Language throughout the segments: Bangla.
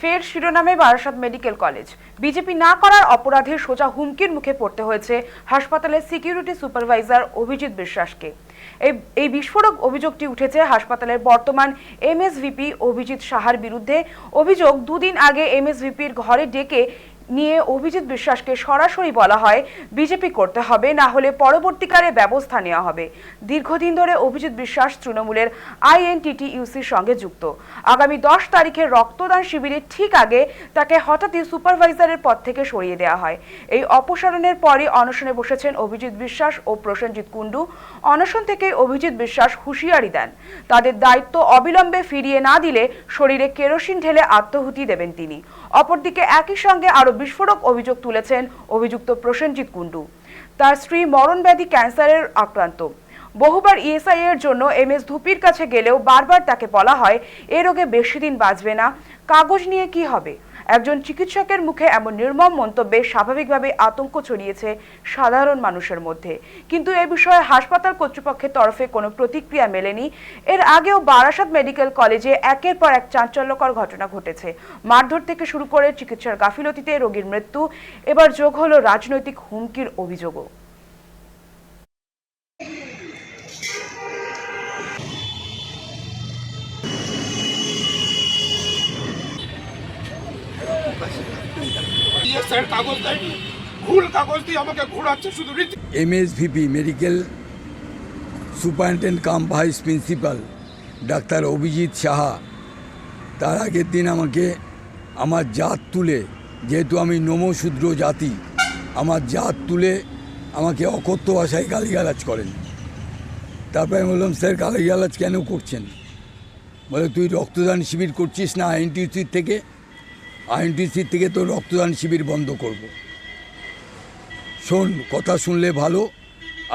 ফের শিরোনামে বারাসাত মেডিকেল কলেজ। বিজেপি না করার অপরাধে সোজা হুমকির মুখে পড়তে হয়েছে হাসপাতালের সিকিউরিটি সুপারভাইজার অভিজিৎ বিশ্বাসকে। এই বিস্ফোরক অভিযোগটি উঠেছে হাসপাতালের বর্তমান এমএসভিপি অভিজিৎ সাহার বিরুদ্ধে। অভিযোগ দুদিন আগে এমএসভিপির ঘরে ডেকে নিয়ে অভিজিৎ বিশ্বাসকে সরাসরি বলা হয়, বিজেপি করতে হবে, না হলে পরবর্তীকালে ব্যবস্থা নেওয়া হবে। দীর্ঘদিন ধরে অভিজিৎ বিশ্বাস তৃণমূলের আইএনটিটিইউসির সঙ্গে যুক্ত। আগামী দশ তারিখে রক্তদান শিবিরের ঠিক আগে তাকে হঠাৎই সুপারভাইজারের পদ থেকে সরিয়ে দেওয়া হয়। এই অপসারণের পরই অনশনে বসেছেন অভিজিৎ বিশ্বাস ও প্রসেনজিৎ কুণ্ডু। অনশন থেকে অভিজিৎ বিশ্বাস হুঁশিয়ারি দেন। তাদের দায়িত্ব অবিলম্বে ফিরিয়ে না দিলে শরীরে কেরোসিন ঢেলে আত্মহুতি দেবেন তিনি। অপরদিকে একই সঙ্গে আরও বিস্ফোরক অভিযোগ তুলেছেন অভিযুক্ত প্রসেনজিৎ কুণ্ডু। তার স্ত্রী মরণব্যাধি ক্যান্সারের আক্রান্ত। বহুবার ইএসআই এর জন্য এম এস ধুপির কাছে গেলেও বারবার তাকে বলা হয়, এ রোগে বেশি দিন বাঁচবে না। কাগজ নিয়ে কি হবে? একজন চিকিৎসকের মুখে এমন নির্মম মন্তব্যে স্বাভাবিকভাবে আতঙ্ক ছড়িয়েছে সাধারণ মানুষের মধ্যে। কিন্তু এ বিষয়ে হাসপাতাল কর্তৃপক্ষের তরফে কোনো প্রতিক্রিয়া মেলেনি। এর আগেও বারাসাত মেডিকেল কলেজে একের পর এক চাঞ্চল্যকর ঘটনা ঘটেছে। মারধর থেকে শুরু করে চিকিৎসার গাফিলতিতে রোগীর মৃত্যু, এবার যোগ হলো রাজনৈতিক হুমকির অভিযোগও। স্যার, কাগজ দেয়নি। ভুল কাগজ দিয়ে আমাকে ঘোরাচ্ছে শুধু MSVP medical superintendent cum vice principal doctor Abhijit Saha. তার আগের দিন আমাকে আমার জাত তুলে, যেহেতু আমি নমশূদ্র জাতি, আমার জাত তুলে আমাকে অকথ্য ভাষায় গালিগালাজ করেন। তারপরে আমি বললাম, স্যার, গালিগালাজ কেন করছেন? বলে, তুই রক্তদান শিবির করছিস না আইএনটিসির থেকে আইএনটিসির থেকে তো রক্তদান শিবির বন্ধ করব। শোন, কথা শুনলে ভালো,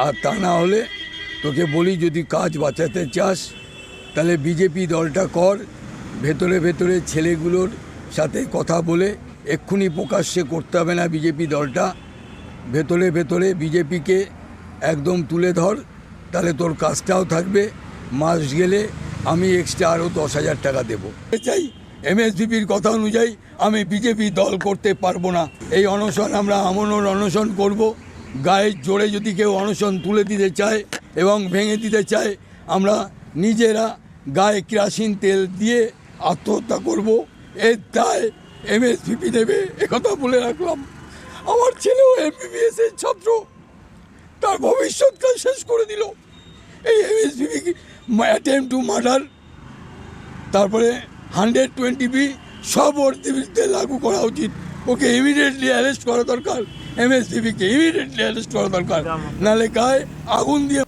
আর তা না হলে তোকে বলি যদি কাজ বাঁচাতে চাস, তাহলে বিজেপি দলটা কর, ভেতরে ভেতরে ছেলেগুলোর সাথে কথা বলে এক্ষুনি প্রকাশ্যে করতে হবে না বিজেপি দলটা। ভেতরে ভেতরে বিজেপিকে একদম তুলে ধর, তাহলে তোর কাজটাও থাকবে। মাস গেলে আমি এক্সট্রা আরও দশ হাজার টাকা দেবো। চাই এমএসপিপির কথা অনুযায়ী আমি বিজেপি দল করতে পারব না। এই অনশন আমরা আমনের অনশন করব। গায়ের জোরে যদি কেউ অনশন তুলে দিতে চায় এবং ভেঙে দিতে চায়, আমরা নিজেরা গায়ে কেরাসিন তেল দিয়ে আত্মহত্যা করব। এর দায় এমএসপিপি দেবে একথা বলে রাখলাম। আমার ছেলেও এমবিবিএস এর ছাত্র। তার ভবিষ্যৎকাল শেষ করে দিল। এই এমএসপিপি অ্যাটেম্প টু মার্ডার তারপরে হান্ড্রেড টোয়েন্টি বি সব ওর বিরুদ্ধে লাগু করা উচিত। ওকে ইমিডিয়েটলি অ্যারেস্ট করা দরকার। এমএসডিবিকে ইমিডিয়েটলি অ্যারেস্ট করা দরকার। নাহলে গায়ে আগুন দিয়ে